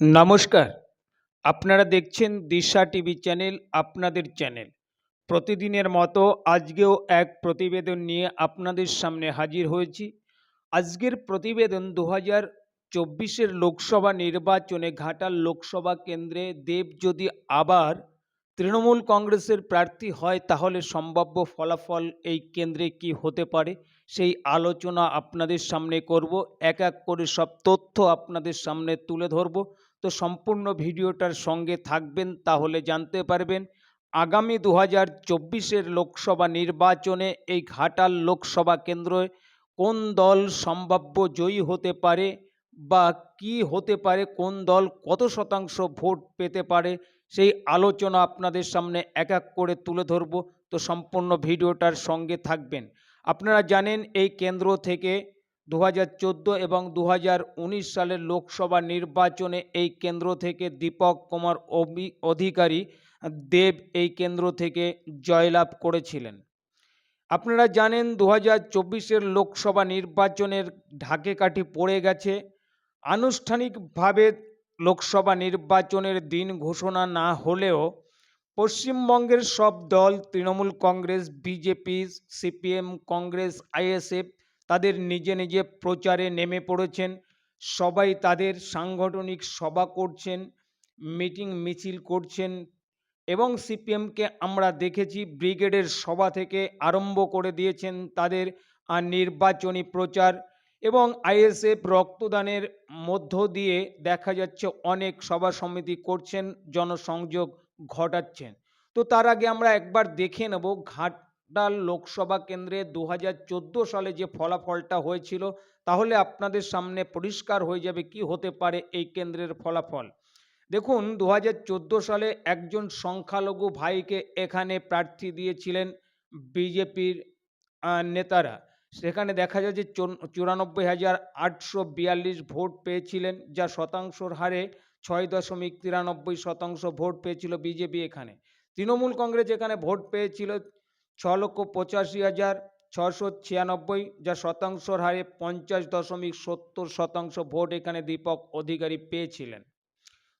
নমস্কার। আপনারা দেখছেন দিশা টিভি চ্যানেল, আপনাদের চ্যানেল। প্রতিদিনের মতো আজকেও এক প্রতিবেদন নিয়ে আপনাদের সামনে হাজির হয়েছি। আজকের প্রতিবেদন দু হাজার চব্বিশের লোকসভা নির্বাচনে ঘাটাল লোকসভা কেন্দ্রে দেব যদি আবার তৃণমূল কংগ্রেসের প্রার্থী হয়, তাহলে সম্ভাব্য ফলাফল এই কেন্দ্রে কি হতে পারে, সেই আলোচনা আপনাদের সামনে করব। এক এক করে সব তথ্য আপনাদের সামনে তুলে ধরব। তো সম্পূর্ণ ভিডিওটার সঙ্গে থাকবেন, তাহলে জানতে পারবেন আগামী দু হাজার চব্বিশের লোকসভা নির্বাচনে এই ঘাটাল লোকসভা কেন্দ্রে কোন দল সম্ভাব্য জয়ী হতে পারে বা কি হতে পারে, কোন দল কত শতাংশ ভোট পেতে পারে, সেই আলোচনা আপনাদের সামনে এক এক করে তুলে ধরব। তো সম্পূর্ণ ভিডিওটার সঙ্গে থাকবেন। আপনারা জানেন এই কেন্দ্র থেকে দু হাজার চোদ্দ এবং দু হাজার উনিশ সালের লোকসভা নির্বাচনে এই কেন্দ্র থেকে দীপক কুমার অধিকারী দেব এই কেন্দ্র থেকে জয়লাভ করেছিলেন। আপনারা জানেন দু হাজার লোকসভা নির্বাচনের ঢাকে কাঠি পড়ে গেছে। আনুষ্ঠানিকভাবে লোকসভা নির্বাচনের দিন ঘোষণা না হলেও পশ্চিমবঙ্গের সব দল, Trinamool Congress, BJP, CPM Congress, ISF তাদের নিজে নিজে প্রচারে নেমে পড়েছেন। সবাই তাদের সাংগঠনিক সভা করছেন, মিটিং মিছিল করছেন এবং সিপিএমকে আমরা দেখেছি ব্রিগেডের সভা থেকে আরম্ভ করে দিয়েছেন তাদের নির্বাচনী প্রচার এবং আইএসএফ রক্তদানের মধ্য দিয়ে দেখা যাচ্ছে অনেক সভা সমিতি করছেন, জনসংযোগ ঘটাচ্ছেন। তো তার আগে আমরা একবার দেখে নেব ঘাটাল লোকসভা কেন্দ্রে দু হাজার চোদ্দ সালে যে ফলাফলটা হয়েছিল, তাহলে আপনাদের সামনে পরিষ্কার হয়ে যাবে কি হতে পারে এই কেন্দ্রের ফলাফল। দেখুন দু হাজার চোদ্দ সালে একজন সংখ্যালঘু ভাইকে এখানে প্রার্থী দিয়েছিলেন বিজেপির নেতারা। সেখানে দেখা যায় যে চুরানব্বই হাজার আটশো বিয়াল্লিশ ভোট পেয়েছিলেন যা শতাংশর হারে ছয় দশমিক তিরানব্বই শতাংশ ভোট পেয়েছিল বিজেপি এখানে। তৃণমূল কংগ্রেস এখানে ভোট পেয়েছিল ছ লক্ষ পঁচাশি হাজার ছশো ছিয়ানব্বই, যা শতাংশর হারে পঞ্চাশ দশমিক সত্তর শতাংশ ভোট এখানে দীপক অধিকারী পেয়েছিলেন।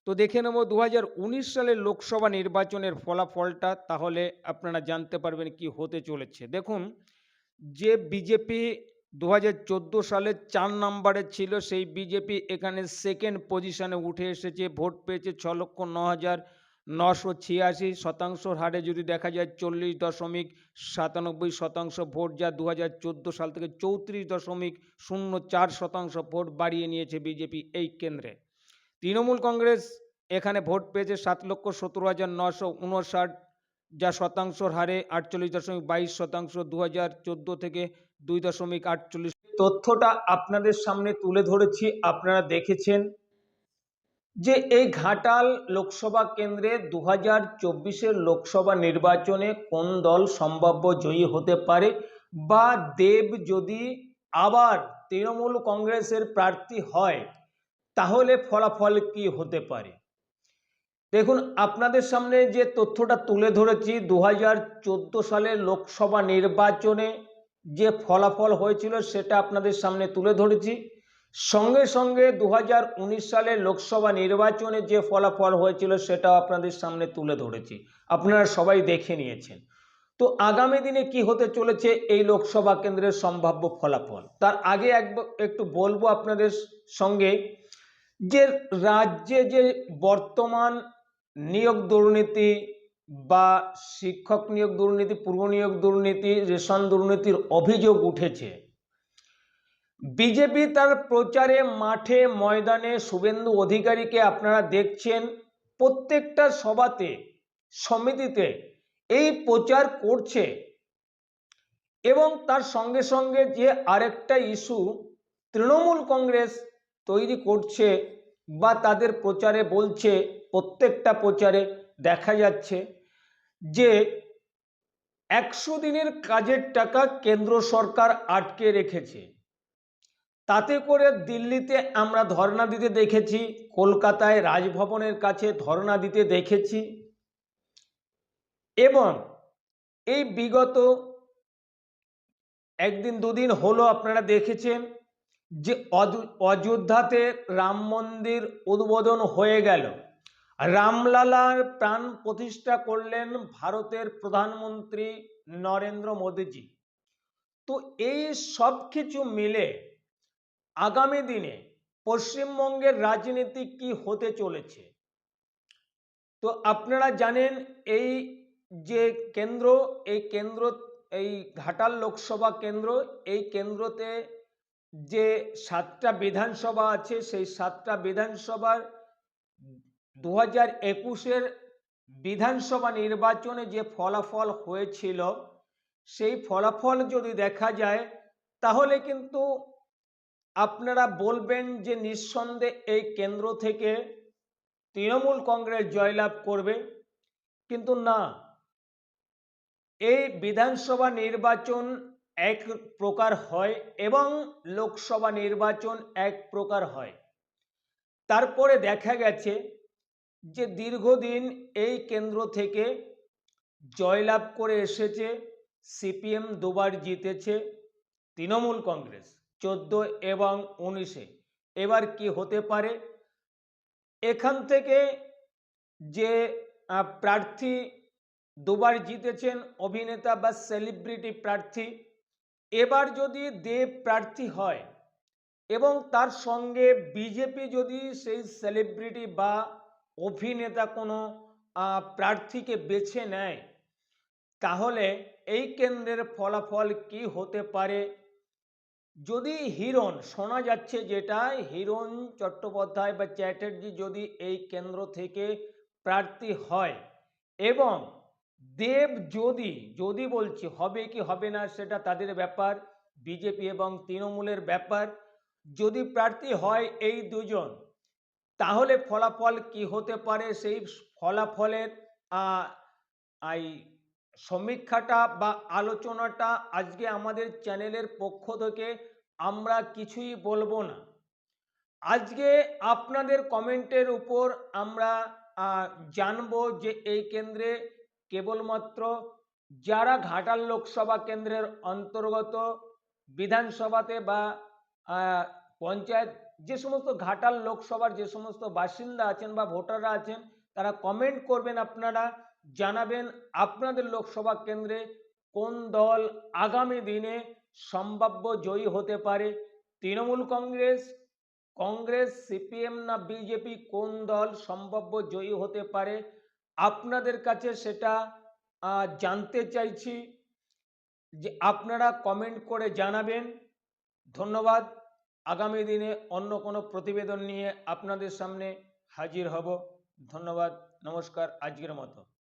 তো দেখে নেব দু হাজার উনিশ সালের লোকসভা নির্বাচনের ফলাফলটা, তাহলে আপনারা জানতে পারবেন কি হতে চলেছে। দেখুন, যে বিজেপি দু সালে চার নম্বরে ছিল, সেই বিজেপি এখানে সেকেন্ড পজিশনে উঠে এসেছে, ভোট পেয়েছে ছ লক্ষ ন হাজার নশো ছিয়াশি শতাংশর হারে যদি দেখা যায় চল্লিশ দশমিক সাতানব্বই শতাংশ ভোট, যা দু হাজার চোদ্দ সাল থেকে চৌত্রিশ দশমিক শূন্য চার শতাংশ ভোট বাড়িয়ে নিয়েছে বিজেপি এই কেন্দ্রে। তৃণমূল কংগ্রেস এখানে ভোট পেয়েছে সাত লক্ষ সতেরো হাজার নশো উনষাট, যা শতাংশর হারে আটচল্লিশ দশমিক বাইশ শতাংশ দু হাজার চোদ্দ থেকে দুই দশমিক আটচল্লিশ। তথ্যটা আপনাদের সামনে তুলে ধরেছি, আপনারা দেখেছেন। যে এই ঘাটাল লোকসভা কেন্দ্রে দু হাজার চব্বিশের লোকসভা নির্বাচনে কোন দল সম্ভাব্য জয়ী হতে পারে বা দেব যদি আবার তৃণমূল কংগ্রেসের প্রার্থী হয়, তাহলে ফলাফল কি হতে পারে? দেখুন, আপনাদের সামনে যে তথ্যটা তুলে ধরেছি দু হাজার চোদ্দ সালের লোকসভা নির্বাচনে যে ফলাফল হয়েছিল সেটা আপনাদের সামনে তুলে ধরেছি। সঙ্গে সঙ্গে দু সালের লোকসভা নির্বাচনে যে ফলাফল হয়েছিল সেটাও আপনাদের সামনে তুলে ধরেছি। আপনারা সবাই দেখে নিয়েছেন। তো আগামী দিনে কি হতে চলেছে এই লোকসভা কেন্দ্রের সম্ভাব্য ফলাফল? তার আগে একটু বলব আপনাদের সঙ্গে যে রাজ্যে যে বর্তমান নিয়োগ দুর্নীতি বা শিক্ষক নিয়োগ দুর্নীতি, পূর্ব নিয়োগ দুর্নীতি, রেশন দুর্নীতির অভিযোগ উঠেছে বিজেপি তার প্রচারে মাঠে ময়দানে শুভেন্দু অধিকারীকে আপনারা দেখছেন প্রত্যেকটা সভাতে, সমিতিতে এই প্রচার করছে। এবং তার সঙ্গে সঙ্গে যে আরেকটা ইস্যু তৃণমূল কংগ্রেস তৈরি করছে বা তাদের প্রচারে বলছে, প্রত্যেকটা প্রচারে দেখা যাচ্ছে যে একশো দিনের কাজের টাকা কেন্দ্র সরকার আটকে রেখেছে। তাতে করে দিল্লিতে আমরা ধর্ণা দিতে দেখেছি, কলকাতায় রাজভবনের কাছে ধর্ণা দিতে দেখেছি। এবং এই বিগত একদিন দুদিন হলো আপনারা দেখেছেন যে অযো- অযোধ্যাতে রাম মন্দির উদ্বোধন হয়ে গেল। রামলালার প্রাণ প্রতিষ্ঠা করলেন ভারতের প্রধানমন্ত্রী নরেন্দ্র মোদীজি। তো এই সব কিছু মিলে আগামী দিনে পশ্চিমবঙ্গের রাজনীতি কি হতে চলেছে? তো আপনারা জানেন, এই যে কেন্দ্র, এই কেন্দ্র, এই ঘাটাল লোকসভা কেন্দ্র, এই কেন্দ্রতে যে সাতটা বিধানসভা আছে, সেই সাতটা বিধানসভার দু হাজার একুশের বিধানসভা নির্বাচনে যে ফলাফল হয়েছিল, সেই ফলাফল যদি দেখা যায়, তাহলে কিন্তু আপনারা বলবেন যে নিঃসন্দেহে এই কেন্দ্র থেকে তৃণমূল কংগ্রেস জয়লাভ করবে, কিন্তু না। এই বিধানসভা নির্বাচন এক প্রকার হয় এবং লোকসভা নির্বাচন এক প্রকার হয়। তারপরে দেখা গেছে যে দীর্ঘদিন এই কেন্দ্র থেকে জয়লাভ করে এসেছে, সিপিএম দুবার জিতেছে তৃণমূল কংগ্রেস। চোদ্দ এবং উনিশে। এবার কি হতে পারে? এখান থেকে যে প্রার্থী দুবার জিতেছেন, অভিনেতা বা সেলিব্রিটি প্রার্থী, এবার যদি দেব প্রার্থী হয় এবং তার সঙ্গে বিজেপি যদি সেই সেলিব্রিটি বা অভিনেতা কোনো প্রার্থীকে বেছে নেয়, তাহলে এই কেন্দ্রের ফলাফল কি হতে পারে? যদি হিরণ, শোনা যাচ্ছে যেটা হিরণ চট্টোপাধ্যায় বা চ্যাটার্জি যদি এই কেন্দ্র থেকে প্রার্থী হয় এবং দেব যদি যদি বলছি, হবে কি হবে না সেটা তাদের ব্যাপার, বিজেপি এবং তৃণমূলের ব্যাপার, যদি প্রার্থী হয় এই দুজন, তাহলে ফলাফল কি হতে পারে? সেই ফলাফলের এই সমীক্ষাটা বা আলোচনাটা আজকে আমাদের চ্যানেলের পক্ষ থেকে আমরা কিছুই বলব না। আজকে আপনাদের কমেন্টের উপর আমরা জানব যে এই কেন্দ্রে কেবলমাত্র যারা ঘাটাল লোকসভা কেন্দ্রের অন্তর্গত বিধানসভাতে বা পঞ্চায়েত যে সমস্ত ঘাটাল লোকসভার যে সমস্ত বাসিন্দা আছেন বা ভোটাররা আছেন, তারা কমেন্ট করবেন আপনারা। জানাবেন আপনাদের লোকসভা কেন্দ্রে কোন দল আগামী দিনে সম্ভাব্য জয়ী হতে পারে? তৃণমূল কংগ্রেস কংগ্রেস, সিপিএম না বিজেপি? কোন দল সম্ভাব্য জয়ী হতে পারে? আপনাদের কাছে সেটা জানতে চাইছি। যে আপনারা কমেন্ট করে জানাবেন। ধন্যবাদ। আগামী দিনে অন্য কোনো প্রতিবেদন নিয়ে আপনাদের সামনে হাজির হব। ধন্যবাদ। নমস্কার। আজকের মতো।